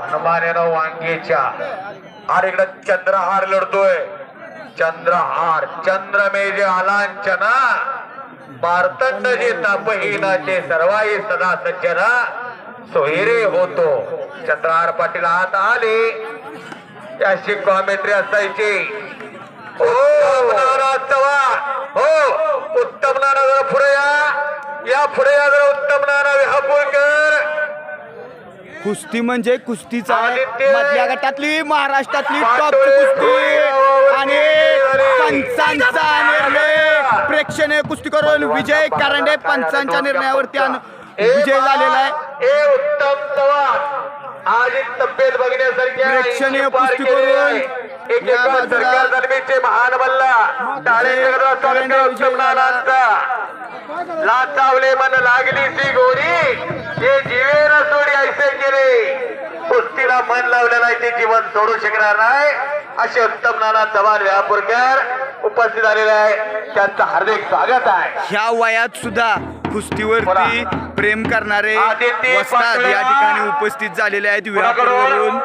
हनुमानेनं वांगेच्या. आणि इकडं चंद्रहार लढतोय. चंद्रहार चंद्रमेजे आलांचना. पारतंडजे जे तापहीनाचे सर्वाई सदा सज्जना सोयरे होतो. चंद्रहार पाटील आत आले. त्याशी कॉमेंट्री असायची. हो नाराज चव्हाण. हो उत्तम नाना जरा पुढे या. पुढे या जरा उत्तम नाना कुस्ती म्हणजे कुस्तीचा. मधल्या गटातली महाराष्ट्रातली टॉपची कुस्ती. आणि. पंचांचा निर्णय. प्रेक्षणीय कुस्ती करून विजय कारंडे पंचांच्या निर्णयावरती विजय झालेला आहे. प्रेक्षणीय कुस्ती करून लाचावले मन लागली ती गोरी. कुस्तीला मन लावलं नाही ते जीवन सोडू शकणार नाही. असे उत्तम नाना चव्हाण व्यापूरकर उपस्थित झालेले आहे. त्यांचं हार्दिक स्वागत आहे. ह्या वयात सुद्धा कुस्तीवरती प्रेम करणारे वस्ताद. या ठिकाणी उपस्थित झालेले आहेत. व्यापारवरून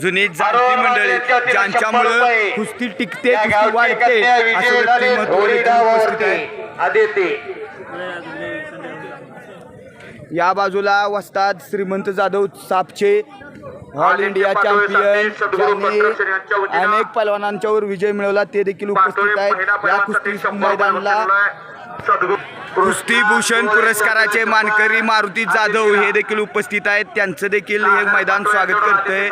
जुनी जाणती मंडळी ज्यांच्यामुळं कुस्ती टिकते त्या कुस्ती गावची वाढते कन्या असं विजयी झाली व्यक्तिमत्व थोडी देखील उपस्थित डावावरती आहे. आदिती या बाजूला वस्ताद श्रीमंत जाधव सापचे ऑल इंडिया चॅम्पियन ज्यांनी अनेक पलवानांच्यावर विजय मिळवला ते देखील उपस्थित आहेत. या कुस्ती मैदानाला कुस्ती भूषण पुरस्काराचे मानकरी मारुती जाधव हे देखील उपस्थित आहेत. त्यांचं देखील हे मैदान स्वागत करतंय.